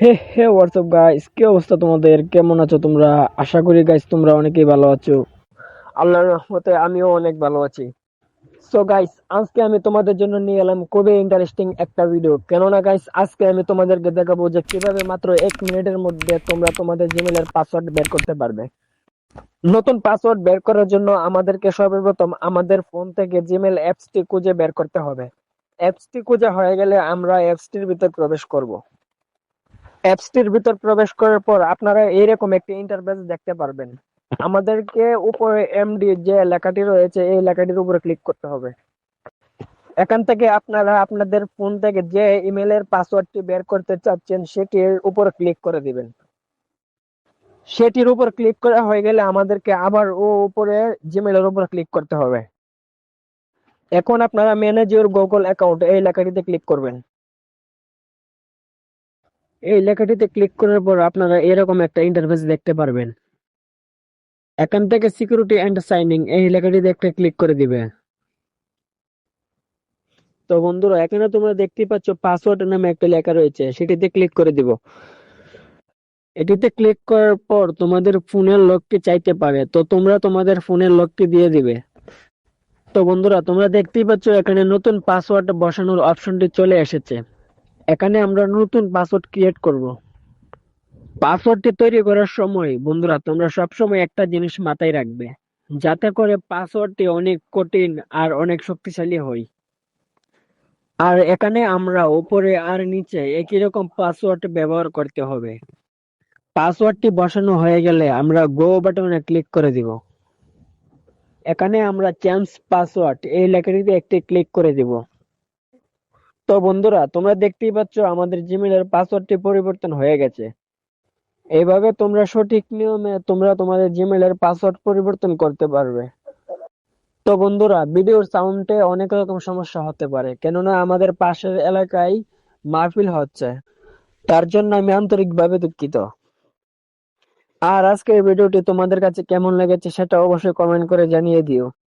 হে হে WhatsApp guys কি অবস্থা তোমাদের? কেমন আছো তোমরা? আশা করি গাইস তোমরা অনেকেই ভালো আছো। আল্লাহর রহমতে আমিও অনেক ভালো আছি। সো গাইস আজকে আমি তোমাদের জন্য নিয়ে এলাম খুবই ইন্টারেস্টিং একটা ভিডিও কেননা গাইস আজকে আমি তোমাদেরকে দেখাবো যে কীভাবে মাত্র এক মিনিটের মধ্যে তোমরা তোমাদের জিমেলের পাসওয়ার্ড বের করতে পারবে। নতুন পাসওয়ার্ড বের করার জন্য আমাদেরকে সর্বপ্রথম আমাদের ফোন থেকে জিমেল অ্যাপসটি খুঁজে বের করতে হবে। অ্যাপসটি খুঁজে হয়ে গেলে আমরা অ্যাপসটির ভিতর প্রবেশ করব। অ্যাপসটির ভিতর প্রবেশ করার পর আপনারা এইরকম একটি ইন্টারফেস দেখতে পারবেন। আমাদেরকে উপরে এমডি যে লেখাটি রয়েছে, এই লেখাটির উপরে ক্লিক করতে হবে। এখান থেকে আপনারা আপনাদের ফোন থেকে যে ইমেলের পাসওয়ার্ডটি বের করতে চাচ্ছেন, সেটির উপর ক্লিক করে দিবেন। সেটির উপর ক্লিক করা হয়ে গেলে আমাদেরকে আবার ও উপরে জিমেলের উপর ক্লিক করতে হবে। এখন আপনারা ম্যানেজ ইউর গুগল অ্যাকাউন্ট এই লেখাটিতে ক্লিক করবেন। এই লেখাটিতে ক্লিক করার পর আপনারা এরকম একটা ইন্টারফেস দেখতে পারবেন। এখান থেকে সিকিউরিটি অ্যান্ড সাইনিং এই লেখাটিতে একটা ক্লিক করে দিবে। তো বন্ধুরা, এখানে তোমরা দেখতেই পাচ্ছ পাসওয়ার্ড নামে একটা লেখা রয়েছে, সেটিতে ক্লিক করে দিব। এটিতে ক্লিক করার পর তোমাদের ফোনের লকটি চাইতে পারে, তো তোমরা তোমাদের ফোনের লকটি দিয়ে দিবে। তো বন্ধুরা, তোমরা দেখতেই পাচ্ছ এখানে নতুন পাসওয়ার্ড বসানোর অপশনটি চলে এসেছে। এখানে আমরা নতুন পাসওয়ার্ড ক্রিয়েট করব। পাসওয়ার্ডটি তৈরি করার সময়, বন্ধুরা, তোমরা সবসময় একটা জিনিস মাথায় রাখবে, যাতে করে পাসওয়ার্ডটি অনেক কঠিন আর অনেক শক্তিশালী হয়। আর এখানে আমরা উপরে আর নিচে একই রকম পাসওয়ার্ড ব্যবহার করতে হবে। পাসওয়ার্ডটি বসানো হয়ে গেলে আমরা গো বাটনে ক্লিক করে দিব। এখানে আমরা চেঞ্জ পাসওয়ার্ড এই লেখাটিতে একটি ক্লিক করে দিব। তো বন্ধুরা, তোমরা দেখতেই পাচ্ছ আমাদের জিমেলের পাসওয়ার্ডটি পরিবর্তন হয়ে গেছে। এইভাবে তোমরা সঠিক নিয়মে তোমরা তোমাদের জিমেলের পাসওয়ার্ড পরিবর্তন করতে পারবে। তো বন্ধুরা, ভিডিওর সাউন্ডে অনেক রকম সমস্যা হতে পারে, কেননা আমাদের পাশের এলাকায় মাহফিল হচ্ছে। তার জন্য আমি আন্তরিকভাবে দুঃখিত। আর আজকের ভিডিওটি তোমাদের কাছে কেমন লেগেছে সেটা অবশ্যই কমেন্ট করে জানিয়ে দিও।